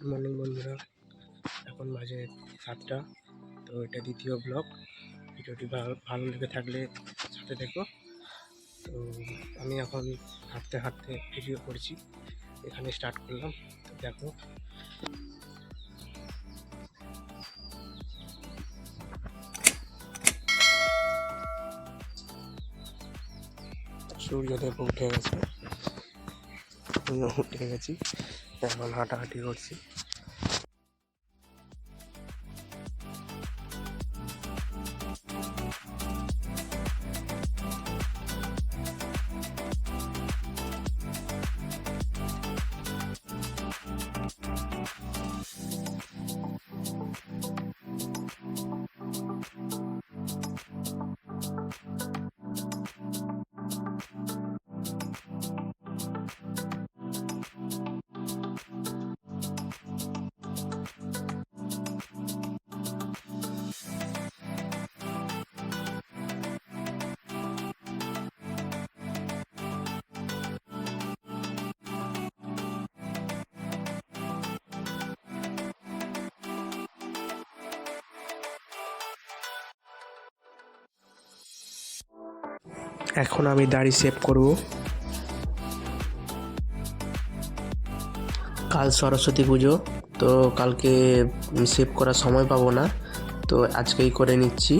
Good morning বন্ধুরা। এখন বাজে সাতটা, তো এটা দ্বিতীয় ব্লগ ভিডিওটি ভালো ভালো লেগে থাকলে সাথে দেখো। তো আমি এখন হাঁটতে হাঁটতে ভিডিও করছি। এখানে স্টার্ট করলাম। তো দেখো। সূর্যদেব উঠে গেছে। উঠে গেছি। এখন হাঁটাহাঁটি করছি। এখন আমি দাড়ি সেভ করব। কাল সরস্বতী পুজো, তো কালকে সেভ করার সময় পাবো না, তো আজকেই করে নিচ্ছি।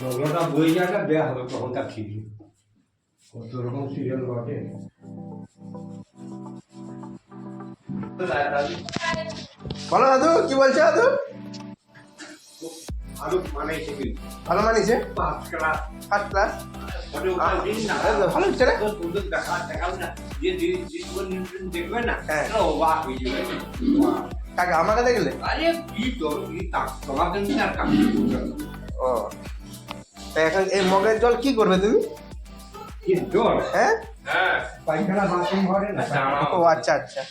গল্পটা বই যাটা দেয়া হবে তখন তার ঠিক কত রকম সিরিয়াল বটে। বলো দাদু কি বলছো দাদু? ভালো মানিছে পাঁচ ক্লাস ফার্স্ট ক্লাস ভালো হচ্ছে না? যে দেখবে না হ্যাঁ। বাহ হয়ে যাবে। কাকে আমাকে দেখলে আরে কি তোমাকে আর কাম ও। তা এখন এই মগের জল কি করবে তুমি? হ্যাঁ? হ্যাঁ। বাথরুম ঘরে না? ও আচ্ছা আচ্ছা।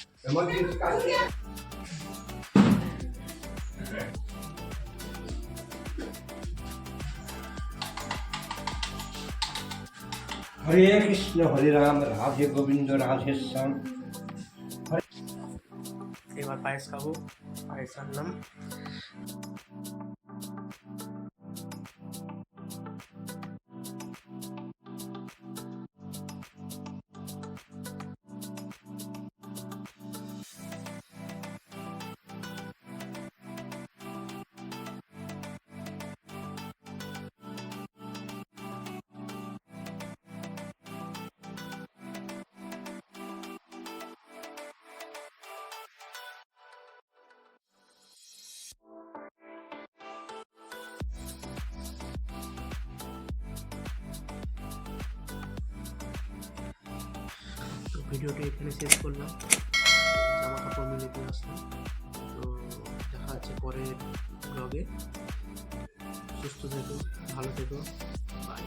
হরে কৃষ্ণ হরে রাম রাধে গোবিন্দ রাধে শ্যাম। এবার পায়েস খাব পায়েস আনলাম ভিডিওটি এখানে শেষ করলাম। জামা কাপড় মিলে দিয়ে আসলাম। তো দেখা হচ্ছে পরের ব্লগে সুস্থ থেকো, ভালো থেকো। বাই